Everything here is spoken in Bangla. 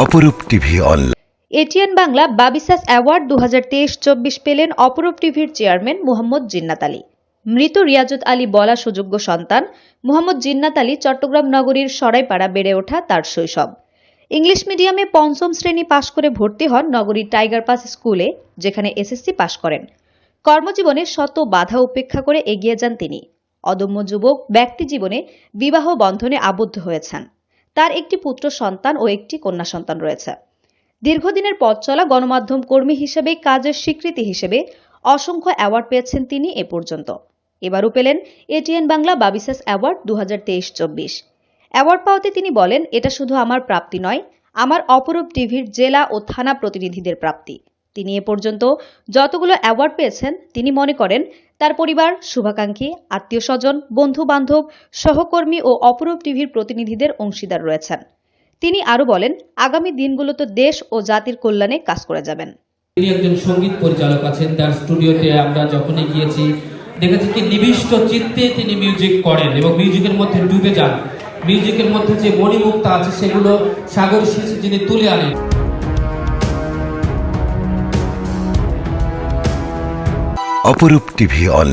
Aparup TV online. ATN Bangla Babisas award দু হাজার তেইশ চব্বিশ পেলেন অপরূপ টিভির চেয়ারম্যান মোহাম্মদ জিন্নাত আলী। মৃত রিয়াজত আলী বলা সুযোগ্য সন্তান, মোহাম্মদ জিন্নাত আলী চট্টগ্রাম নগরীর সরাইপাড়া বেড়ে ওঠা তার শৈশব। ইংলিশ মিডিয়ামে পঞ্চম শ্রেণি পাশ করে ভর্তি হন নগরীর টাইগার পাস স্কুলে, যেখানে এসএসসি পাশ করেন। কর্মজীবনে শত বাধা উপেক্ষা করে এগিয়ে যান তিনি। অদম্য যুবক ব্যক্তি জীবনে বিবাহ বন্ধনে আবদ্ধ হয়েছেন। তার একটি পুত্র সন্তান ও একটি কন্যা সন্তান রয়েছে। দীর্ঘদিনের পথ চলা গণমাধ্যম কর্মী হিসেবে, কাজের স্বীকৃতি হিসেবে অসংখ্য অ্যাওয়ার্ড পেয়েছেন তিনি এ পর্যন্ত। এবারও পেলেন এটিএন বাংলা বাবিসাস অ্যাওয়ার্ড দু হাজার অ্যাওয়ার্ড পাওয়াতে তিনি বলেন, এটা শুধু আমার প্রাপ্তি নয়, আমার অপরূপ টিভির জেলা ও থানা প্রতিনিধিদের প্রাপ্তি। তিনি এ পর্যন্ত যতগুলো অ্যাওয়ার্ড পেয়েছেন, তিনি মনে করেন তার পরিবার, শুভাকাঙ্ক্ষী আত্মীয় স্বজন বন্ধু বান্ধব সহকর্মী ও অপরূপ টিভির প্রতিনিধিদের অংশীদার রয়েছেন। তিনি আরও বলেন, আগামী দিনগুলোতে দেশ ও জাতির কল্যাণে কাজ করে যাবেন। তিনি একজন সংগীত পরিচালক আছেন, তার স্টুডিওতে আমরা যখনই গিয়েছি, দেখেছি কি নিবিষ্ট চিত্তে তিনি মিউজিক করেন এবং মিউজিকের মধ্যে ডুবে যান। মিউজিকের মধ্যে যে মণিমুক্তা আছে, সেগুলো সাগর শেষে যিনি তুলে আনেন। অপরূপ টিভি অনলাইন।